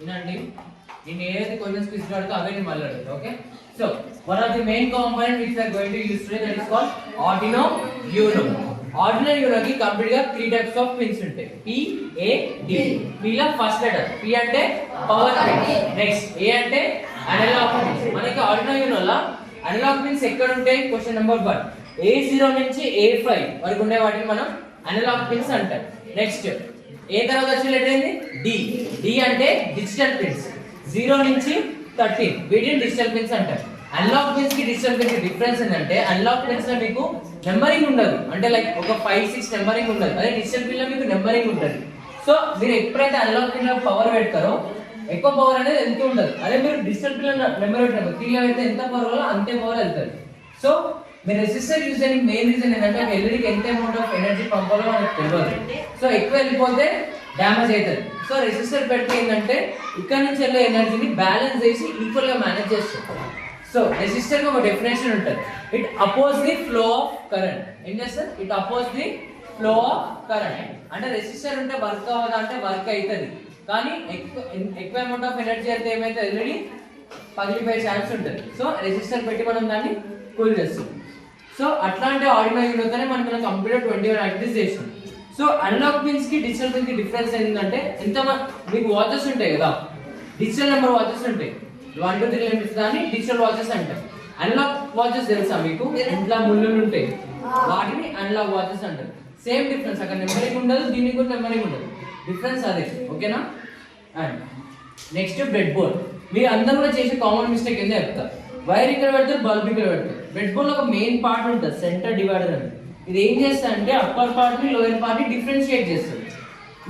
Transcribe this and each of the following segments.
వినండి. నేను ఏదైతే క్వశ్చన్స్ క్విజ్ అడుగుతా అవే నేను మళ్ళీ అడుగుతా okay so one of the main component which are going to use today that is called Arduino Uno Arduino యూనోకి కంప్లీట్గా త్రీ టైప్స్ ఆఫ్ పిన్స్ ఉంటాయి. పి ఏ డి పి లో ఫస్ట్ లెటర్ పి అంటే power next A అంటే analog pins మనకి Arduino యూనోలో analog pins ఎక్కడ ఉంటాయి? Question number one A zero నుంచి ఏ ఫైవ్ వరకు ఉండే వాటిని మనం అనలాగ్ పిన్స్ అంటారు నెక్స్ట్ ఏ తర్వాత వచ్చిన లెటర్ ఏంది? డి డి అంటే డిజిటల్ పిన్స్ జీరో నుంచి థర్టీన్ వీటిని డిజిటల్ పిన్స్ అంటారు. అన్లాక్ పిన్స్కి డిజిటల్ పిన్స్ డిఫరెన్స్ ఏంటంటే అన్లాక్ పిన్స్లో మీకు నెంబరింగ్ ఉండదు. అంటే లైక్ ఒక ఫైవ్ సిక్స్ నెంబరింగ్ ఉండదు. అదే డిజిటల్ పిన్లో మీకు నెంబరింగ్ ఉంటుంది. సో మీరు ఎప్పుడైతే అన్లాక్ పిన్లో పవర్ పెడతారో ఎక్కువ పవర్ అనేది ఎంత ఉండదు. అదే మీరు డిజిటల్ పిన్ నెంబర్ పెట్టినప్పుడు త్రీ అయితే ఎంత పవర్ వల్ల అంతే పవర్ వెళ్తుంది. సో మీరు రెసిస్టర్ యూజ్ చేయడానికి మెయిన్ రీజన్ ఏంటంటే ఒక ఎల్ఈడికి ఎంత అమౌంట్ ఆఫ్ ఎనర్జీ పంపాలో మనకు తెలియదు సో ఎక్కువ వెళ్ళిపోతే డ్యామేజ్ అవుతుంది సో రెసిస్టర్ పెడితే ఏంటంటే ఇక్కడ నుంచి వెళ్ళే ఎనర్జీని బ్యాలెన్స్ చేసి ఈక్వల్గా మేనేజ్ చేస్తుంది. సో రెసిస్టర్ ఒక డెఫినేషన్ ఉంటుంది. It oppose the flow of current ఏం చేస్తారు it oppose the flow of current అంటే రెసిస్టర్ ఉంటే వర్క్ అవ్వదా? అంటే వర్క్ అవుతుంది కానీ ఎక్కువ ఎక్కువ అమౌంట్ ఆఫ్ ఎనర్జీ అయితే ఏమైతే ఆల్రెడీ పగిలిపోయే ఛాన్స్ ఉంటుంది. సో రెసిస్టర్ పెట్టి మనం దాన్ని కూల్ చేస్తాం. సో అట్లాంటి ఆడినో యూనిట్తోనే మనం మన కంప్యూటర్ ట్వంటీ వన్ యాక్టివిటీస్ చేస్తాం సో అన్లాక్ పిన్స్కి డిజిటల్ పిన్స్కి డిఫరెన్స్ ఏంటంటే ఎంత మీకు వాచెస్ ఉంటాయి కదా? డిజిటల్ నెంబర్ వాచెస్ ఉంటాయి. వన్ టూ త్రీ లిమిట్స్ దాన్ని డిజిటల్ వాచెస్ అంటారు. అన్లాక్ వాచెస్ తెలుసా మీకు? ఇంట్లో ముళ్ళు ఉంటాయి. వాటిని అన్లాక్ వాచెస్ అంటారు. సేమ్ డిఫరెన్స్ అక్కడ నెంబరింగ్ ఉండదు దీనికి కూడా నెంబరింగ్ ఉండదు. డిఫరెన్స్ అదే. ఓకేనా అండ్ నెక్స్ట్ బ్రెడ్ బోర్డ్ మీరు అందరూ కూడా చేసే కామన్ మిస్టేక్ ఏందో చెప్తారు వైర్ ఇక్కడ పెడతారు బల్బ్ ఇక్కడ పెడతారు బెడ్ బోర్డ్ ఒక మెయిన్ పార్ట్ ఉంటుంది సెంటర్ డివైడర్ అని. ఇది ఏం చేస్తా అంటే అప్పర్ పార్ట్ని లోయర్ పార్ట్ని డిఫరెన్షియేట్ చేస్తుంది.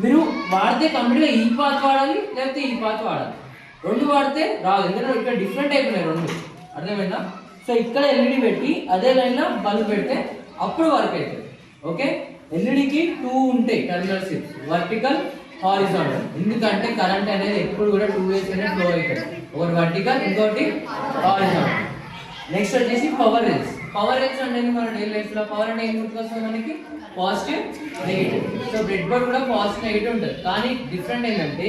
మీరు వాడితే కంప్లీట్గా ఈ పాత్ వాడాలి లేకపోతే ఈ పాత్ వాడాలి. రెండు వాడితే రాదు ఎందుకంటే ఇక్కడ డిఫరెంట్ అయిపోయినాయి రెండు. అర్థమైందా? సో ఇక్కడ ఎల్ఈడి పెట్టి అదే లైన్ బల్బ్ పెడితే అప్పుడు వర్క్ అవుతుంది ఓకే ఎల్ఈడికి టూ ఉంటాయి టర్మినల్స్ వర్టికల్ హారిజాంటల్ ఎందుకంటే కరెంట్ అనేది ఎప్పుడు కూడా టూ వేస్ అనేది ఫ్లో అవుతుంది. ఒకటి వర్టికల్ ఇంకోటి హారిజాంటల్ నెక్స్ట్ వచ్చేసి పవర్ రేంజ్ పవర్ రేంజ్ అంటే మన డైలీ లైఫ్లో పవర్ అంటే ఏం గుర్తుకొస్తుంది మనకి? Positive negative so bread board కూడా పాజిటివ్ నెగిటివ్ ఉంటుంది. కానీ డిఫరెంట్ ఏంటంటే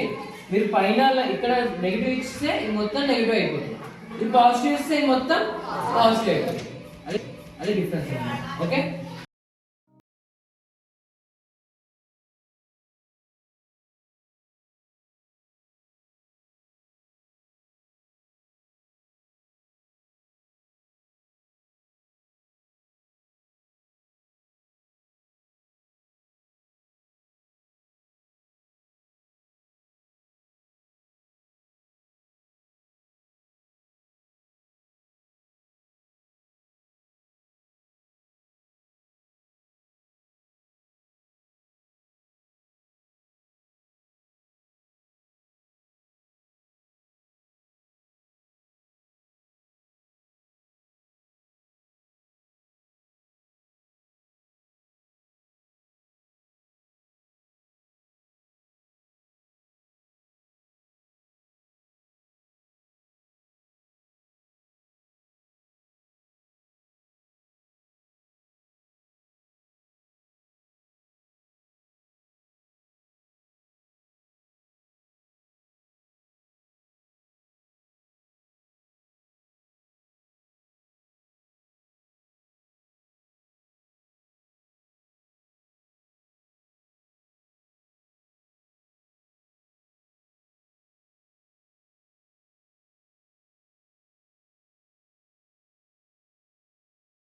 మీరు పైన ఇక్కడ నెగిటివ్ ఇస్తే ఇది మొత్తం నెగిటివ్ అయిపోతుంది. ఇది పాజిటివ్ ఇస్తే ఇది మొత్తం పాజిటివ్ అయిపోతుంది. అదే అదే డిఫరెన్స్ ఓకే